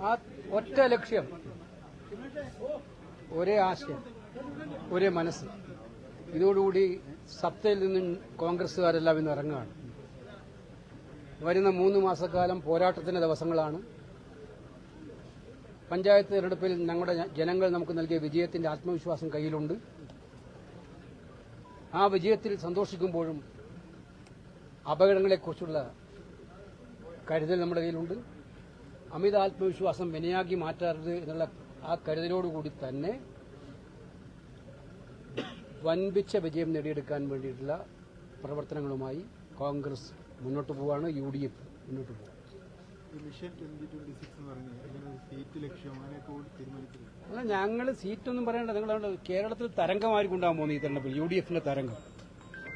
ആ ഒറ്റ ലക്ഷ്യം. ഒരേ ആശയം. ഒരേ മനസ്സ്. ഇതോടുകൂടി സത്തയിൽ നിന്നും കോൺഗ്രസുകാരെല്ലാം ഇന്ന് ഇറങ്ങുകയാണ്. വരുന്ന മൂന്ന് മാസക്കാലം പോരാട്ടത്തിന്റെ ദിവസങ്ങളാണ്. പഞ്ചായത്ത് തിരഞ്ഞെടുപ്പിൽ ഞങ്ങളുടെ ജനങ്ങൾ നമുക്ക് നൽകിയ വിജയത്തിന്റെ ആത്മവിശ്വാസം കയ്യിലുണ്ട്. ആ വിജയത്തിൽ സന്തോഷിക്കുമ്പോഴും അപകടങ്ങളെക്കുറിച്ചുള്ള കരുതൽ നമ്മുടെ കയ്യിലുണ്ട്. അമിത ആത്മവിശ്വാസം വിനയാക്കി മാറ്റരുത് എന്നുള്ള ആ കരുതലോടുകൂടി തന്നെ വൻപിച്ച വിജയം നേടിയെടുക്കാൻ വേണ്ടിയിട്ടുള്ള പ്രവർത്തനങ്ങളുമായി കോൺഗ്രസ് മുന്നോട്ട് പോവുകയാണ് യു ഡി എഫ് മുന്നോട്ട് തീരുമാനിച്ചില്ല അല്ല ഞങ്ങൾ സീറ്റൊന്നും പറയണ്ട നിങ്ങൾ കേരളത്തിൽ തരംഗമായിരിക്കൊണ്ടാകാൻ പോകുന്നത് ഈ തെരഞ്ഞെടുപ്പിൽ യു ഡി എഫിന്റെ തരംഗം.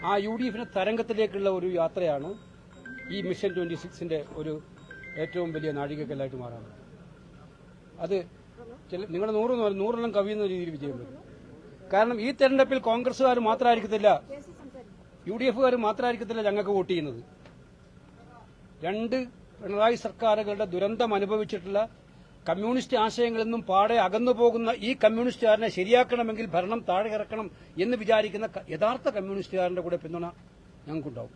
ആ യു ഡി എഫിന്റെ തരംഗത്തിലേക്കുള്ള ഒരു യാത്രയാണ് ഈ മിഷൻ ട്വന്റി സിക്സിന്റെ ഒരു ഏറ്റവും വലിയ നാഴികക്കല്ലായിട്ട് മാറാൻ അത് ചില നിങ്ങളുടെ നൂറ് നൂറെണ്ണം കവിയുന്ന രീതിയിൽ വിജയം വരും. കാരണം ഈ തെരഞ്ഞെടുപ്പിൽ കോൺഗ്രസ്സുകാർ മാത്രമായിരിക്കത്തില്ല യു ഡി എഫുകാർ മാത്രമായിരിക്കത്തില്ല ഞങ്ങൾക്ക് വോട്ട് ചെയ്യുന്നത്. രണ്ട് പിണറായി സർക്കാരുകളുടെ ദുരന്തം അനുഭവിച്ചിട്ടുള്ള കമ്മ്യൂണിസ്റ്റ് ആശയങ്ങളിൽ നിന്നും പാടെ അകന്നു പോകുന്ന ഈ കമ്മ്യൂണിസ്റ്റുകാരനെ ശരിയാക്കണമെങ്കിൽ ഭരണം താഴെ ഇറക്കണം എന്ന് വിചാരിക്കുന്ന യഥാർത്ഥ കമ്മ്യൂണിസ്റ്റുകാരന്റെ കൂടെ പിന്തുണ ഞങ്ങൾക്കുണ്ടാവും.